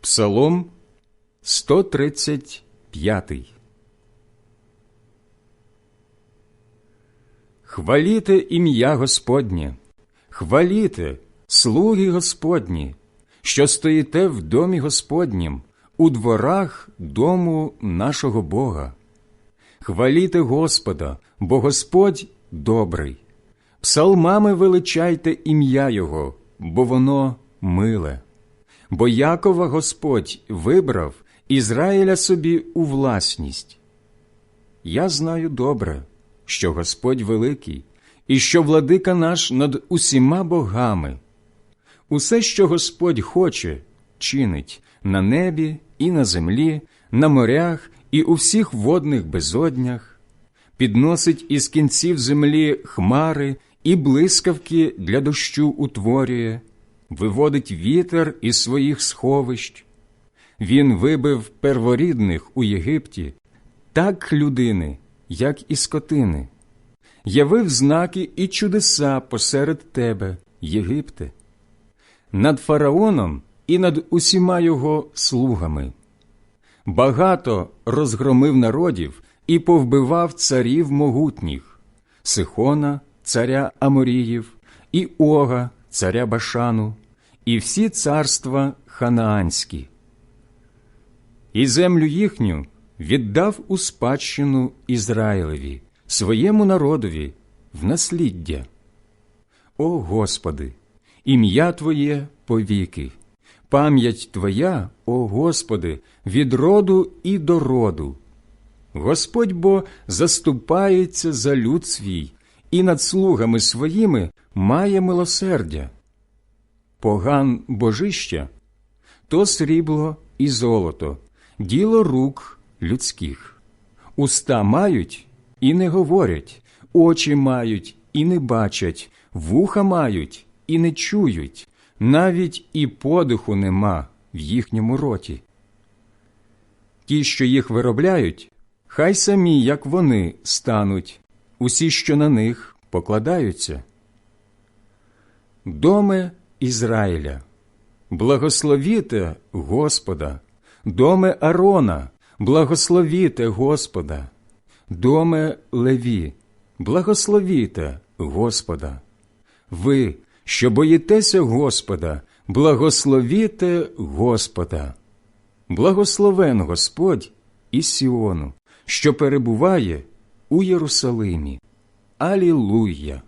Псалом 135 Хваліте ім'я Господнє, хваліте, слуги Господні, що стоїте в домі Господнім, у дворах дому нашого Бога. Хваліте Господа, бо Господь добрий. Псалмами величайте ім'я Його, бо воно миле. Бо Якова Господь вибрав Ізраїля собі у власність. Я знаю добре, що Господь великий, і що владика наш над усіма богами. Усе, що Господь хоче, чинить на небі і на землі, на морях і у всіх водних безоднях, підносить із кінців землі хмари і блискавки для дощу утворює, виводить вітер із своїх сховищ. Він вибив перворідних у Єгипті, так людини, як і скотини, явив знаки і чудеса посеред тебе, Єгипте, над фараоном і над усіма його слугами. Багато розгромив народів і повбивав царів могутніх Сихона, царя Аморіїв, і Ога, царя Башану, і всі царства ханаанські. І землю їхню віддав у спадщину Ізраїлеві, своєму народові, в насліддя. О Господи, ім'я Твоє повіки, пам'ять Твоя, о Господи, від роду і до роду. Господь бо заступається за люд свій і над слугами своїми має милосердя. Поган божища то срібло і золото, діло рук людських. Уста мають і не говорять, очі мають і не бачать, вуха мають і не чують, навіть і подиху нема в їхньому роті. Ті, що їх виробляють, хай самі, як вони, стануть, усі, що на них покладаються. Доме Ізраїля, благословіте Господа, доме Арона, благословіте Господа, доме Леві, благословіте Господа. Ви, що боїтеся Господа, благословіте Господа. Благословен Господь із Сіону, що перебуває у Єрусалимі. Алілуя!